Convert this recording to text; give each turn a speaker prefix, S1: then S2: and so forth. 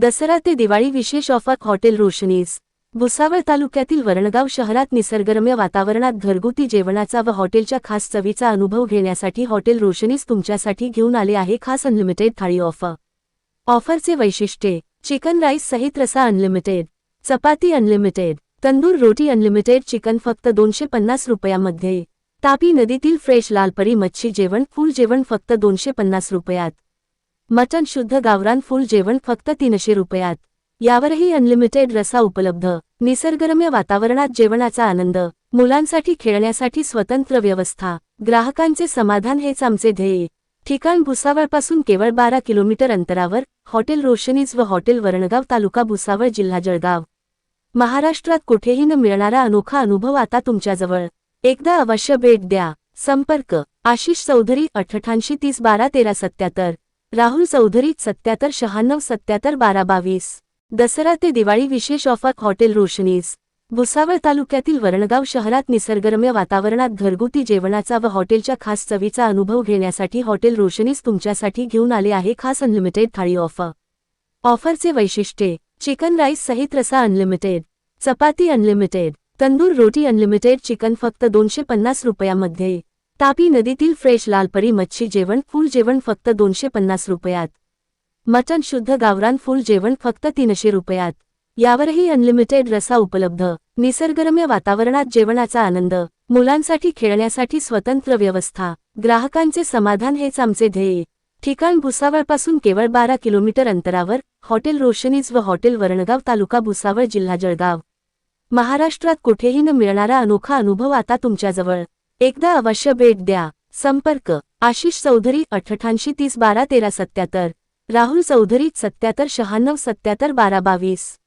S1: दसरा ते दिवाळी विशेष offer. Hotel Roshni's Bhusawal तालुक्यातील वरणगाव शहरात निसर्गरम्य वातावरणात घरगुती जेवणाचा व हॉटेलच्या खास चवीचा अनुभव घेण्यासाठी हॉटेल रोशनीज तुमच्यासाठी घेऊन आले आहे खास अनलिमिटेड थाळी ऑफर. ऑफरचे वैशिष्ट्ये चिकन राईस सहित रसा अनलिमिटेड चपाती अनलिमिटेड तंदूर रोटी अनलिमिटेड चिकन फक्त दोनशे पन्नास रुपयामध्ये. तापी नदीतील फ्रेश लालपरी मच्छी जेवण फुल जेवण फक्त दोनशे पन्नास रुपयात. मटन शुद्ध गावरान फुल जेवण फक्त तीनशे रुपयात. यावरही अनलिमिटेड रसा उपलब्ध. निसर्गरम्य वातावरणात जेवणाचा आनंद. मुलांसाठी खेळण्यासाठी स्वतंत्र व्यवस्था. ग्राहकांचे समाधान हेच आमचे ध्येय. ठिकाण भुसावळपासून केवळ बारा किलोमीटर अंतरावर हॉटेल रोशनीज व हॉटेल वरणगाव तालुका भुसावळ जिल्हा जळगाव. महाराष्ट्रात कुठेही न मिळणारा अनोखा अनुभव आता तुमच्याजवळ. एकदा अवश्य भेट द्या. संपर्क आशिष चौधरी अठ्ठ्याऐंशी तीस बारा तेरा सत्याहत्तर. राहुल चौधरी सत्याहत्तर शहाण्णव सत्याहत्तर बारा बावीस. दसरा ते दिवाळी विशेष ऑफर हॉटेल रोशनीस भुसावळ तालुक्यातील वरणगाव शहरात निसर्गरम्य वातावरणात घरगुती जेवणाचा व हॉटेलच्या खास चवीचा अनुभव घेण्यासाठी हॉटेल रोशनीज तुमच्यासाठी घेऊन आले आहे खास अनलिमिटेड थाळी ऑफर. ऑफरचे वैशिष्ट्ये चिकन राईस सहित रसा अनलिमिटेड चपाती अनलिमिटेड तंदूर रोटी अनलिमिटेड चिकन फक्त दोनशे पन्नास रुपयामध्ये. तापी नदीतील फ्रेश लालपरी मच्छी जेवण फुल जेवण फक्त दोनशे पन्नास रुपयात. मटन शुद्ध गावरान फुल जेवण फक्त तीनशे रुपयात. यावरही अनलिमिटेड रसा उपलब्ध. निसर्गरम्य वातावरणात जेवणाचा आनंद. मुलांसाठी खेळण्यासाठी स्वतंत्र व्यवस्था. ग्राहकांचे समाधान हेच आमचे ध्येय. ठिकाण भुसावळपासून केवळ बारा किलोमीटर अंतरावर हॉटेल रोशनीज व हॉटेल वरणगाव तालुका भुसावळ जिल्हा जळगाव. महाराष्ट्रात कुठेही न मिळणारा अनोखा अनुभव आता तुमच्याजवळ. एकदा अवश्य भेट द्या. संपर्क. आशिष चौधरी अठ्ठ्याऐंशी तीस बारा तेरा सत्याहत्तर. राहुल चौधरी सत्याहत्तर शहाण्णव सत्याहत्तर बारा बावीस.